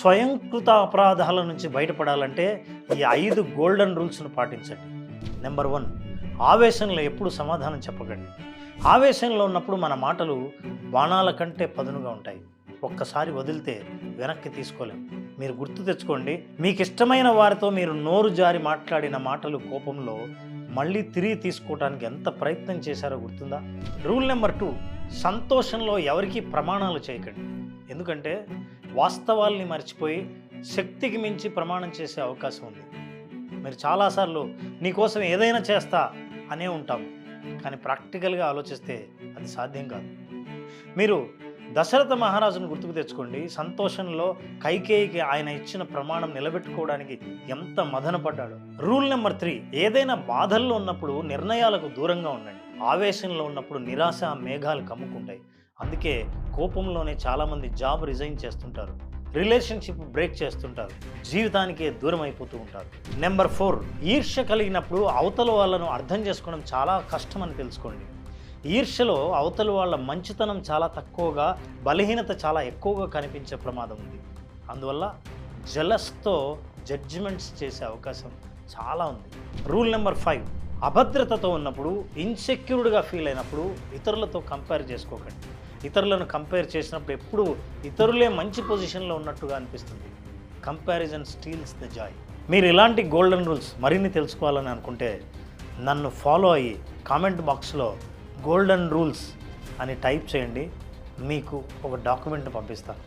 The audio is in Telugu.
స్వయంకృత అపరాధాల నుంచి బయటపడాలంటే ఈ ఐదు గోల్డెన్ రూల్స్ను పాటించండి. నెంబర్ వన్ ఆవేశంలో ఎప్పుడు సమాధానం చెప్పకండి. ఆవేశంలో ఉన్నప్పుడు మన మాటలు బాణాల కంటే పదునుగా ఉంటాయి. ఒక్కసారి వదిలితే వెనక్కి తీసుకోలేం. మీరు గుర్తు తెచ్చుకోండి మీకు ఇష్టమైన వారితో మీరు నోరు జారి మాట్లాడిన మాటలు కోపంలో మళ్ళీ తిరిగి తీసుకోవడానికి ఎంత ప్రయత్నం చేశారో గుర్తుందా? రూల్ నెంబర్ టూ సంతోషంలో ఎవరికీ ప్రమాణాలు చేయకండి. ఎందుకంటే వాస్తవాల్ని మర్చిపోయి శక్తికి మించి ప్రమాణం చేసే అవకాశం ఉంది. మీరు చాలాసార్లు నీకోసం ఏదైనా చేస్తా అనే ఉంటాం. కానీ ప్రాక్టికల్గా ఆలోచిస్తే అది సాధ్యం కాదు. మీరు దశరథ మహారాజును గుర్తుకు తెచ్చుకోండి. సంతోషంలో కైకేయికి ఆయన ఇచ్చిన ప్రమాణం నిలబెట్టుకోవడానికి ఎంత మదనపడ్డాడు. రూల్ నెంబర్ త్రీ ఏదైనా బాధల్లో ఉన్నప్పుడు నిర్ణయాలకు దూరంగా ఉండండి. ఆవేశంలో ఉన్నప్పుడు నిరాశ మేఘాలు కమ్ముకుంటాయి. అందుకే కోపంలోనే చాలామంది జాబ్ రిజైన్ చేస్తుంటారు. రిలేషన్షిప్ బ్రేక్ చేస్తుంటారు. జీవితానికే దూరం అయిపోతూ ఉంటారు. నెంబర్ ఫోర్ ఈర్ష్య కలిగినప్పుడు అవతల వాళ్ళను అర్థం చేసుకోవడం చాలా కష్టం అని తెలుసుకోండి. ఈర్ష్యలో అవతల వాళ్ళ మంచితనం చాలా తక్కువగా బలహీనత చాలా ఎక్కువగా కనిపించే ప్రమాదం ఉంది. అందువల్ల జలస్తో జడ్జిమెంట్స్ చేసే అవకాశం చాలా ఉంది. రూల్ నెంబర్ ఫైవ్ అభద్రతతో ఉన్నప్పుడు ఇన్సెక్యూర్డ్గా ఫీల్ అయినప్పుడు ఇతరులతో కంపేర్ చేసుకోకండి. ఇతరులను కంపేర్ చేసినప్పుడు ఎప్పుడు ఇతరులే మంచి పొజిషన్లో ఉన్నట్టుగా అనిపిస్తుంది. Comparison steals the joy. మీరు ఇలాంటి గోల్డెన్ రూల్స్ మరిన్ని తెలుసుకోవాలని అనుకుంటే నన్ను ఫాలో అయ్యి కామెంట్ బాక్స్లో గోల్డెన్ రూల్స్ అని టైప్ చేయండి మీకు ఒక డాక్యుమెంట్ పంపిస్తాను